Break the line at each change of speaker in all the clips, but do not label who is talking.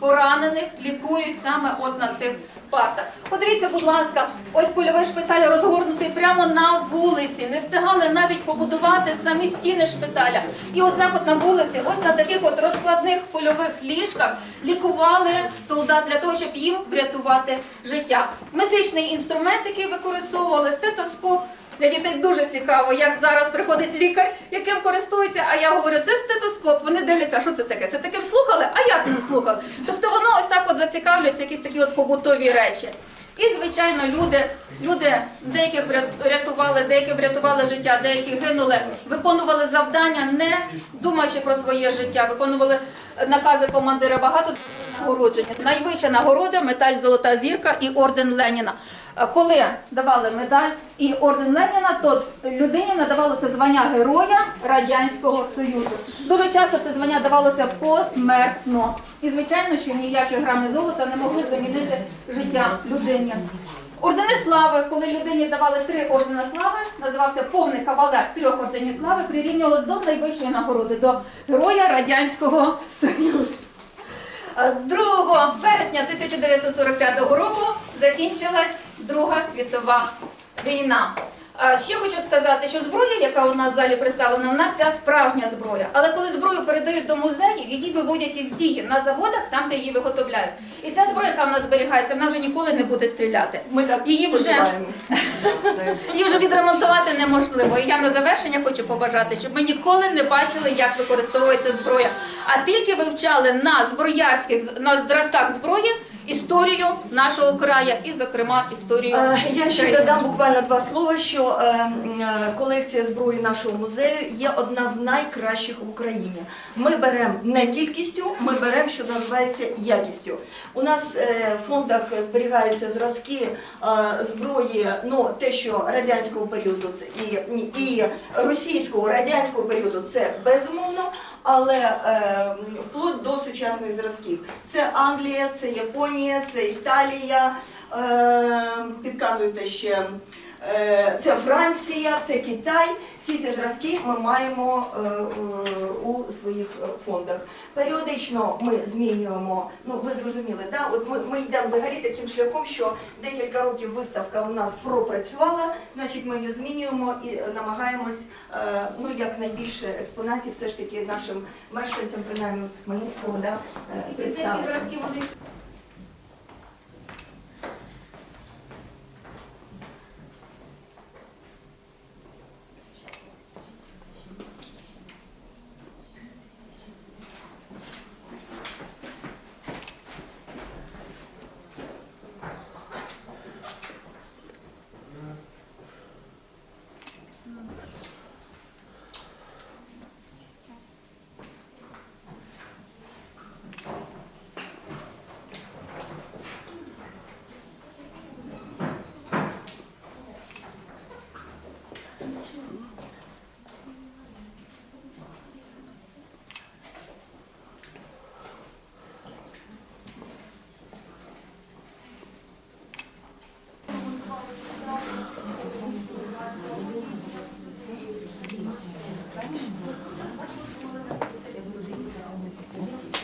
поранених лікують саме от на тих партах. Подивіться, будь ласка, ось польовий шпиталь розгорнутий прямо на вулиці. Не встигали навіть побудувати самі стіни шпиталя. І ось так от на вулиці, ось на таких от розкладних польових ліжках лікували солдат для того, щоб їм врятувати життя. Медичний інструмент, який використовували, стетоскоп. Для дітей дуже цікаво, як зараз приходить лікар, яким користується. А я говорю, це стетоскоп. Вони дивляться, що це таке? Це таким слухали? А як не слухали? Тобто воно ось так от зацікавлюється, якісь такі от побутові речі. І звичайно, люди, люди деяких вря- рятували, деякі врятували життя, деякі гинули, виконували завдання, не думаючи про своє життя, виконували накази командира багато нагородження. Найвища нагорода медаль Золота зірка і орден Леніна. Е, Коли давали медаль і орден Леніна, то людині надавалося звання Героя Радянського Союзу. Дуже часто це звання давалося посмертно. І звичайно, що ніякі грами золота не могли замінити життя людині. Ордени слави, коли людині давали три ордена слави, називався повний кавалер трьох орденів слави, прирівнювалось до найвищої нагороди, до Героя Радянського Союзу. 2 вересня 1945 року закінчилась Друга світова війна. Ще хочу сказати, що зброя, яка у нас в залі представлена, вона вся справжня зброя. Але коли зброю передають до музеїв, її виводять із дії на заводах, там де її виготовляють. І ця зброя, яка в нас зберігається, вона вже ніколи не буде стріляти.
Ми так
Її вже. Її вже відремонтувати неможливо. І я на завершення хочу побажати, щоб ми ніколи не бачили, як використовується зброя, а тільки вивчали на зброярських на зразках зброї історію нашого краю і, зокрема, історію
Е, Я ще додам буквально два слова, що е, е, колекція зброї нашого музею є одна з найкращих в Україні. Ми беремо не кількістю, ми беремо, що називається якістю. У нас в фондах зберігаються зразки зброї, ну те, що радянського періоду і, і російського радянського періоду, це безумовно. Але е, вплоть до сучасних зразків. Це Англія, це Японія, це Італія, е, підказуйте ще. Е, Це Франція, це Китай. Всі ці зразки ми маємо е, у своїх е, фондах. Періодично ми змінюємо. Ну ви зрозуміли, да? От ми, ми йдемо взагалі таким шляхом, що декілька років виставка у нас пропрацювала, значить ми її змінюємо і намагаємось ну якнайбільше експонатів все ж таки нашим мешканцям, принаймні Хмельницького, да, представити.
зразки вони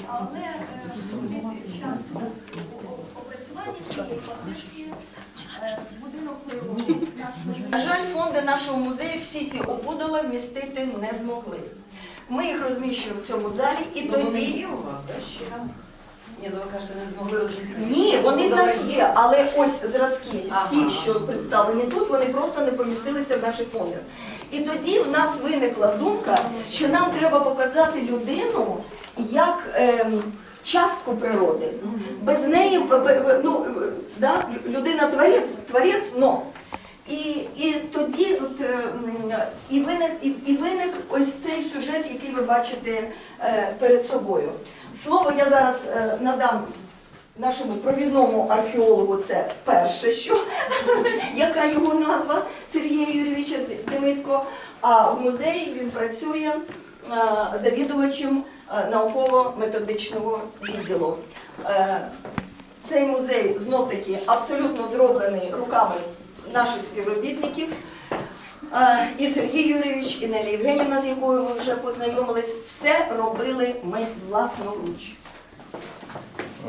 Але е, під час опрацювання цієї позиції е, будинок перемоги нашого- На жаль, фонди нашого музею всі ці опудала вмістити не змогли. Ми їх розміщуємо в цьому залі і
Ну, вони
тоді.
є у вас, так, ще? Ні, ну ви кажете, не змогли розмістити.
Ні, вони в нас є, але ось зразки,
Ага.
ці, що представлені тут, вони просто не помістилися в наших фондах. І тоді в нас виникла думка, що нам треба показати людину як ем, частку природи. Без неї ну, е, да, людина творець, творець, но. І, і тоді от, е, і, виник, і, і виник ось цей сюжет, який ви бачите е, перед собою. Слово я зараз е, надам нашому провідному археологу, це перше, що яка його назва Сергія Юрійовича Демитко. А в музеї він працює завідувачем науково-методичного відділу. Цей музей знов таки абсолютно зроблений руками наших співробітників. Е, І Сергій Юрійович, і Нелі Євгенівна, з якою ми вже познайомились, все робили ми власноруч.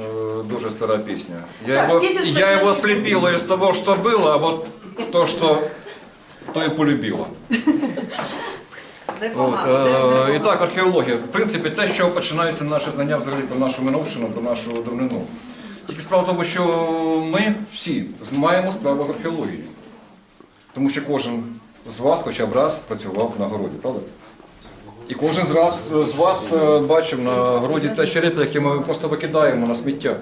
Э, Дуже стара песня. Я,
Так,
его,
песня
я
старая.
слепила из того, что было, а вот то, что то и полюбила. От, е, і так, археологія. В принципі, те, що починається наше знання взагалі про нашу минувшину, про нашу давнину. Тільки справа в тому, що ми всі маємо справу з археологією. Тому що кожен з вас хоча б раз працював на городі, правда? І кожен з, раз, з вас е, бачив на городі те черепи, які ми просто викидаємо на сміття.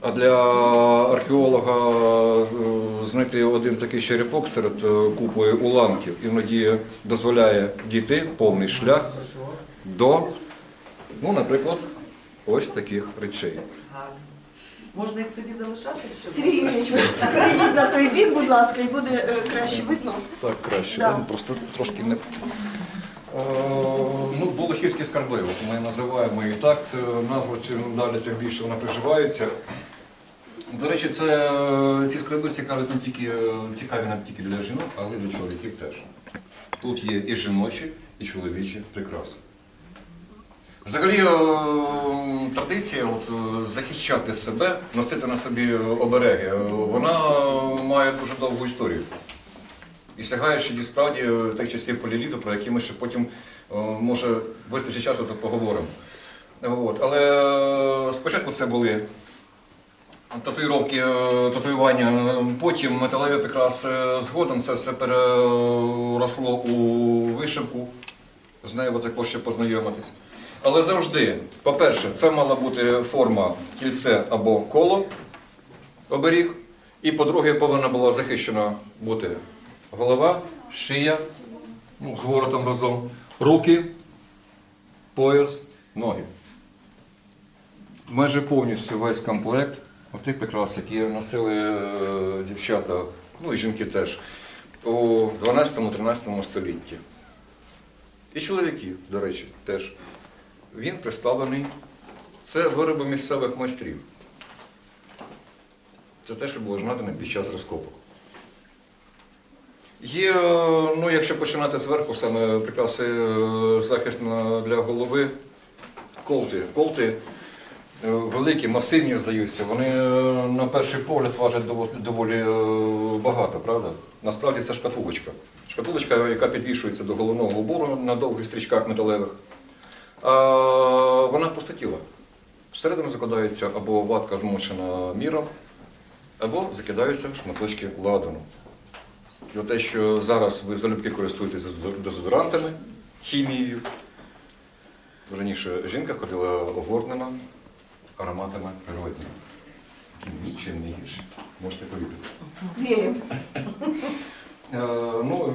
А для археолога з- знайти один такий черепок серед е, купи уламків іноді дозволяє дійти повний шлях до, ну, наприклад, ось таких речей.
Можна їх собі залишати?
Сергій Юрійович, ви перейдіть на той бік, будь ласка, і буде е, краще видно.
Так, краще.
Да.
Ну, Просто трошки не. Е, Ну, Болохівські скарби, ми називаємо і так, це назва чим далі, тим більше вона приживається. До речі, це, ці скарби цікаві не тільки, цікаві не тільки для жінок, але й для чоловіків теж. Тут є і жіночі, і чоловічі прикраси. Взагалі е, традиція от, е, захищати себе, носити на собі обереги, е, вона має дуже довгу історію. І сягає ще ді- справді е, тих часів поліліту, про які ми ще потім, може, вистачить часу, то поговоримо. От. Але спочатку це були татуїровки, татуювання, потім металеві прикраси. Згодом це все переросло у вишивку. З нею також ще познайомитись. Але завжди, по-перше, це мала бути форма кільце або коло, оберіг. І по-друге, повинна була захищена бути голова, шия, ну, з воротом разом, руки, пояс, ноги. Майже повністю весь комплект отих прикрас, які носили е, дівчата, ну і жінки теж, у 12-13 столітті. І чоловіки, до речі, теж. Він представлений. Це вироби місцевих майстрів. Це те, що було знайдено під час розкопок. Є, е, ну, якщо починати зверху, саме прикраси е, захист для голови, колти. Колти е, великі, масивні, здаються, вони на перший погляд важать доволі багато, правда? Насправді це шкатулочка. Шкатулочка, яка підвішується до головного убору на довгих стрічках металевих. Вона пустотіла. Всередину закладається або ватка змочена міром, або закидаються шматочки ладану. І те, що зараз ви залюбки користуєтесь дезодорантами, хімією. Раніше жінка ходила огорнена ароматами природними. Які нічим не гірші. Можете повірити.
Віримо.
Е, ну,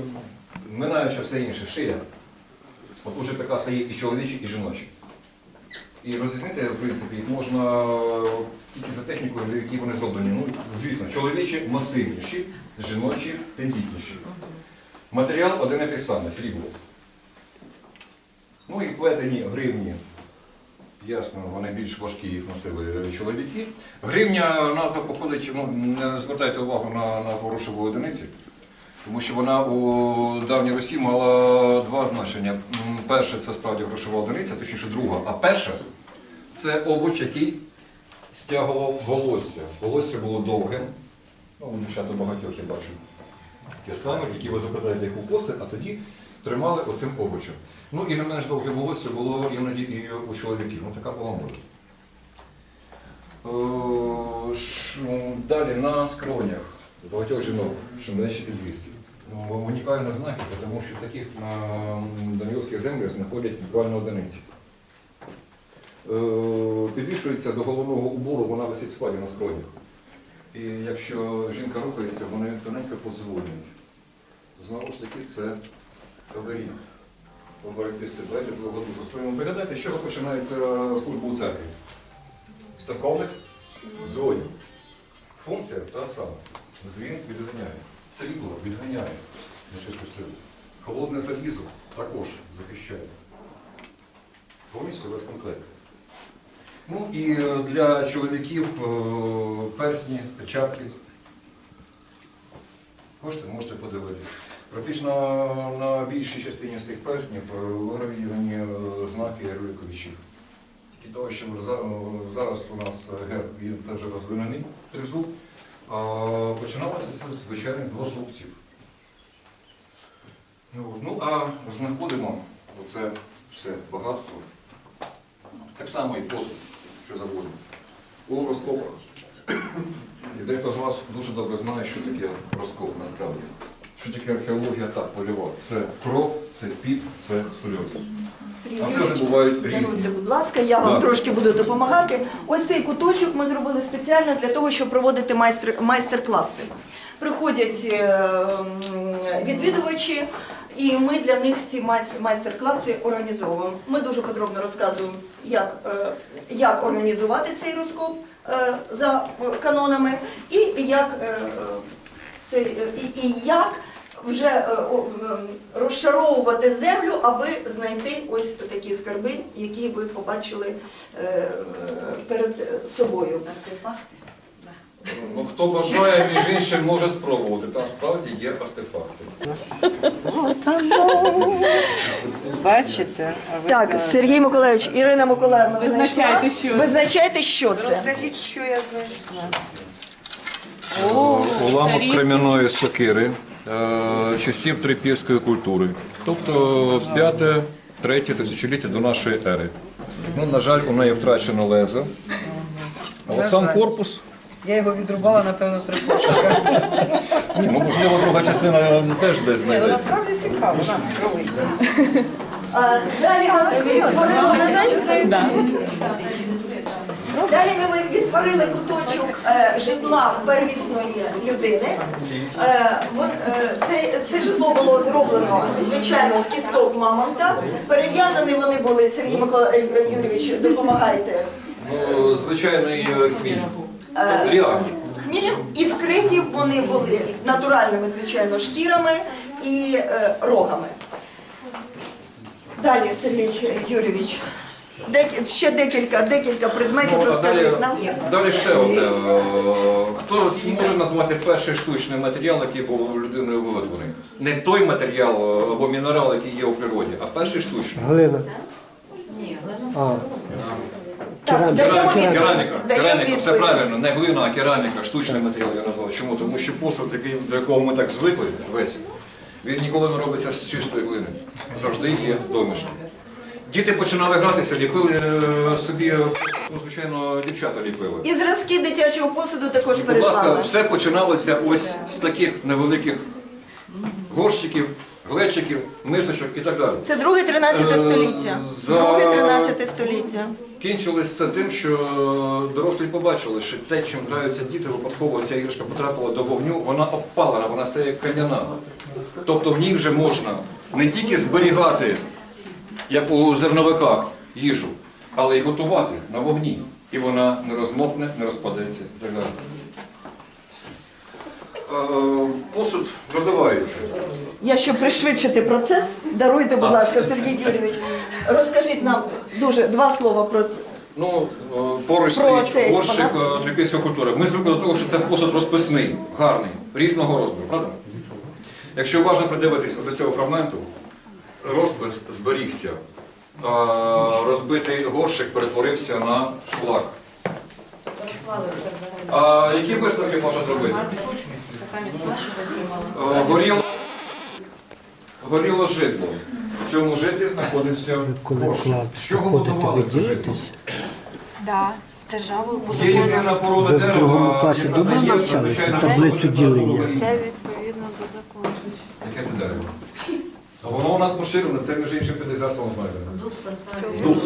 минаючи все інше, шия. От уже прикраси є і чоловічі, і жіночі. І розрізнити, в принципі, їх можна тільки за технікою, за які вони зроблені. Ну, звісно, чоловічі масивніші, жіночі тендітніші. Матеріал один і той самий, срібло. Ну і плетені гривні. Ясно, вони більш важкі, їх носили чоловіки. Гривня назва походить, ну, не звертайте увагу на назву грошової одиниці. Тому що вона у давній Русі мала два значення. Перше це справді грошова одиниця, точніше друга. А перше це овоч, який стягував волосся. Волосся було довгим. Ну, дівчата багатьох я бачу. Таке саме, тільки ви закладаєте їх у коси, а тоді тримали оцим овочем. Ну і не менш довге волосся було іноді і у чоловіків. Ну така була мода. Е, Далі на скронях багатьох жінок, шумлячі підвіски. Ну, Унікальна знахідка, тому що таких на данілських землях знаходять буквально одиниці. Е, Підвішується до головного убору, вона висить в спаді на скронях. І якщо жінка рухається, вони тоненько позволюють. Знову ж таки, це оберіг. Духу. Спробуємо пригадати, з чого починається служба у церкві. З церковних дзвонів. Функція та сама. Дзвін відганяє. Срібло відганяє нечисту силу. Холодне залізо також захищає. Повністю весь комплект. Ну і е, для чоловіків е, персні, печатки. Хочете, можете подивитися. Практично на більшій частині з цих перснів е, е, знаки Рюриковичів. Тільки того, що за- зараз у нас герб, він це вже розвинений тризуб, починалося з звичайних двозубців. Ну, ну а знаходимо оце все багатство. Так само і посуд, що заводимо. У розкопах. І дехто з вас дуже добре знає, що таке розкоп насправді. Що таке археологія так польова? Це кров, це піт, це сльози. А сльози бувають різні.
Будь ласка, я вам трошки буду допомагати. Ось цей куточок ми зробили спеціально для того, щоб проводити майстер, майстер-класи. Приходять е, відвідувачі, і ми для них ці майстер- майстер-класи організовуємо. Ми дуже подробно розказуємо, як, е, як організувати цей розкоп е, за канонами, і як, е, е, цей, е, і, і як вже е, розшаровувати землю, аби знайти ось такі скарби, які ви побачили е, перед собою.
Артефакти?
Ну, хто бажає, між іншим, може спробувати. Там справді є артефакти.
Бачите?
Так. Сергій Миколаївич, Ірина Миколаївна
Визначайте, що це.
Визначайте, що це.
Розкажіть, що я знайшла.
Уламок крем'яної сокири часів трипільської культури. Тобто п'яте, третє тисячоліття до нашої ери. Ну, на жаль, у неї втрачено лезо. А от сам корпус,
Я його відрубала, напевно, при
ні, ну, можливо, друга частина теж десь
ну
знайдеться.
насправді цікаво. На, пробуй.
А, Далі ми відтворили
Да.
Далі ми відтворили куточок е, житла первісної людини. Е, е, це, житло було зроблено, звичайно, з кісток мамонта. Перев'язані вони були, Сергій Микола Юрійович, допомагайте.
Ну, звичайний хміль.
Хмілем і вкриті вони були натуральними, звичайно, шкірами і рогами. Далі, Сергій Юрійович, дек- ще декілька, декілька предметів
Ну, а далі,
розкажіть нам.
далі ще одне. Е, Хто зможе назвати перший штучний матеріал, який був людиною виготовлений? Не той матеріал е, або мінерал, який є у природі, а перший штучний.
Галина. А,
Так, даємо відповідь.
Кераміка,
Даємо
кераміка, все
відповідь.
правильно, не глина, а кераміка, штучний матеріал я назвав. Чому? Тому що посуд, до якого ми так звикли, весь, він ніколи не робиться з чистої глини. Завжди є домішки. Діти починали гратися, ліпили е, собі, ну, звичайно, дівчата ліпили.
І зразки дитячого посуду також
Будь ласка, все починалося ось з таких невеликих горщиків, глечиків, мисочок і так далі.
Це друге 13
Е,
століття.
за-
Друге 13 століття.
Кінчилось це тим, що дорослі побачили, що те, чим граються діти, випадково ця іграшка потрапила до вогню, вона обпалена, вона стає кам'яна. Тобто в ній вже можна не тільки зберігати, як у зерновиках, їжу, але й готувати на вогні. І вона не розмокне, не розпадеться і так далі. Е, Посуд розвивається.
Я щоб пришвидшити процес, даруйте, будь ласка, Сергій Юрійович. Розкажіть нам дуже два слова про
Ну, е, поруч
Про
стоїть горщик е, трипільської культури. Ми звикли до того, що це посуд розписний, гарний, різного розміру, правда? Якщо уважно придивитися до цього фрагменту, розпис зберігся. А розбитий горщик перетворився на шлак. А які висновки можна зробити? Е, Горіло, горіло житло. В цьому житлі знаходився горщик. З чого готували це житло?
Да, з державою по
Є єдина порода
Ви в другому
дерева,
класі
яка
добре
дає
навчалися? Таблицю ділення?
Все відповідно до закону.
Яке це дерево? А воно у нас поширене, це між іншим під Ізяславом знайдено. Дуб.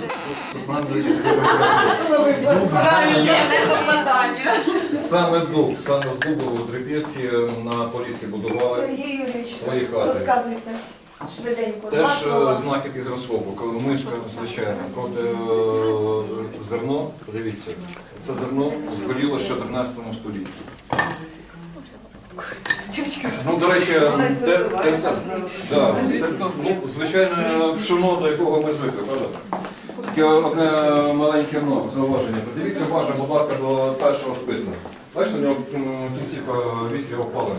Саме дуб, саме з дубу у Трипільці на Полісі будували. Свої хати.
Розказуйте швиденько.
Теж е, знахідки з розкопу, коли мишка, звичайно, проти е, зерно, дивіться, це зерно згоріло ще в 13 столітті. Ну, до речі, те, те саме. Да, це, ну, звичайне пшоно, до якого ми звикли, правда? Таке одне маленьке ну, зауваження. Подивіться уважно, будь ласка, до першого спису. Бачите, у нього м, кінцівка вістря опалена.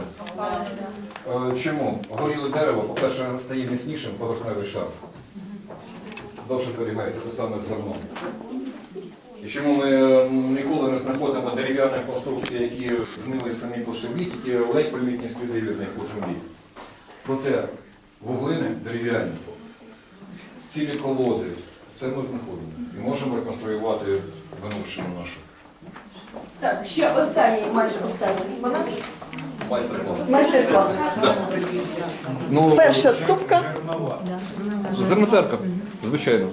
Е, Чому? Горіле дерево, по-перше, стає міцнішим поверхневий шар. Довше зберігається, те саме з зерном. І чому ми е, ніколи не знаходимо дерев'яні конструкції, які змили самі по собі, тільки ледь примітні сліди від них у землі. Проте вуглини дерев'яні, цілі колоди, це ми знаходимо. І можемо реконструювати винувшину нашу.
Так, ще останній, майже останній експонат.
Майстер-клас.
Майстер-клас.
Ну,
Перша ступка.
Зернотерка, звичайно.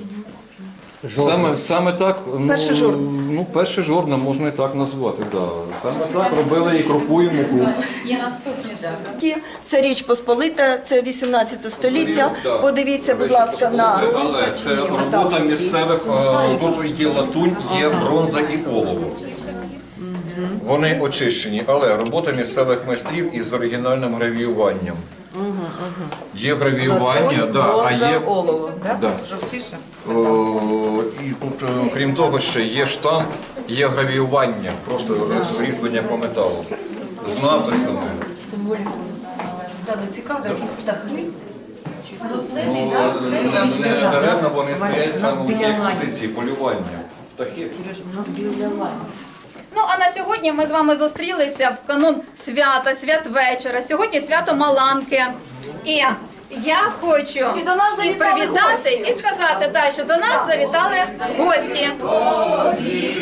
Саме, саме так, ну,
Перший жорн.
ну, перший жорна можна і так назвати. Да. Саме так робили і крупу, і муку.
Є наступні ще.
Це річ Посполита, це 18 століття. Подивіться, будь ласка, на
Але це робота місцевих, е, тут є латунь, є бронза і олово. Вони очищені, але робота місцевих майстрів із оригінальним гравіюванням. Є гравіювання, да, а є
олово, да?
Да.
жовтіше.
О, і е, крім того, ще є штамп, є гравіювання, просто різьблення по металу. З написами.
Ну, цікаво, якісь птахи.
Ну, не, не даремно вони стоять саме у цій експозиції полювання. Птахи.
Ну а на сьогодні ми з вами зустрілися в канун свята, святвечора. Сьогодні свято Маланки. І я хочу
І до нас
і привітати гості. і сказати, да, що до нас завітали гості.
Ой,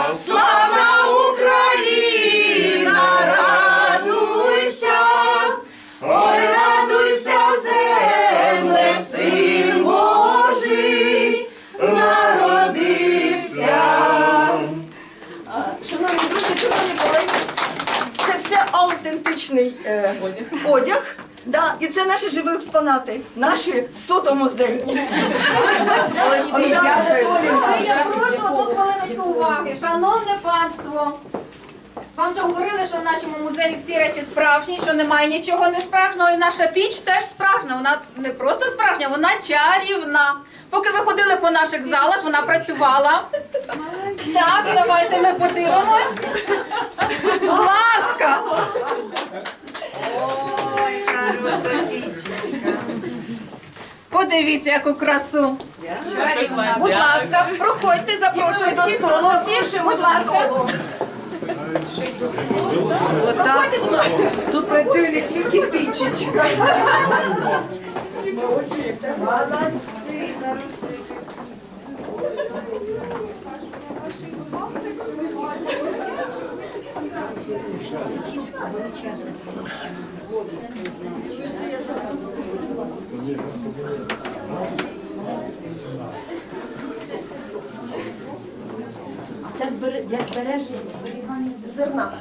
все аутентичний е, одяг. Да, і це наші живі експонати, наші суто музейні.
Я прошу одну хвилиночку уваги. Шановне панство. Вам вже говорили, що в нашому музеї всі речі справжні, що немає нічого не справжнього. І наша піч теж справжня. Вона не просто справжня, вона чарівна. Поки ви ходили по наших залах, вона працювала. Так, давайте ми подивимось. Будь ласка.
Ой, хороша пічечка.
Подивіться, яку красу. Будь ласка, проходьте, запрошую до столу всіх. Будь ласка.
Отак. Тут працює не тільки пічечка. Молодці, хороші.
А це для збереження зерна.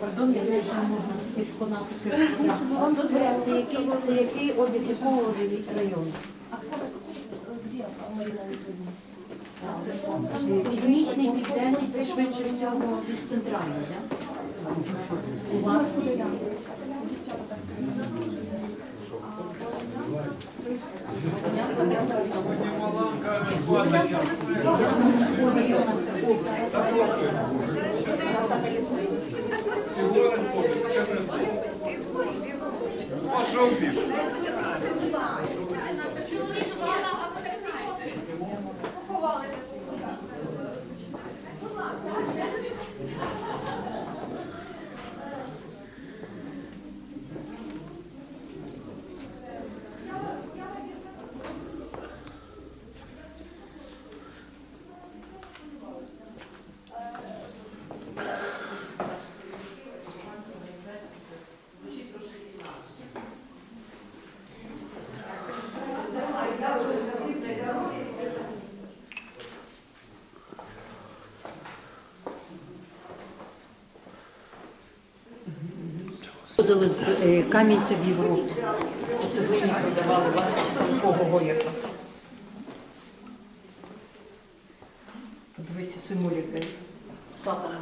Пардон, я знаю, що можна експонати. Вам дозволяв, це який, одяг якого району? Оксана, де Марина Північний, південний, це швидше всього із центральний, так? У вас є? Подімаланка, особенно. Возили з е, Кам'янця в Європу. Оце вині продавали вартість тонкого яка. Подивися, симуліка. Сатана.